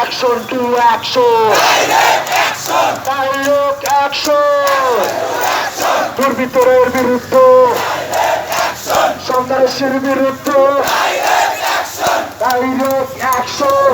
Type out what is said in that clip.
Action to action! Action! দুর্বৃত্তরের বিরুদ্ধে। সন্ত্রাসের বিরুদ্ধে। Direct action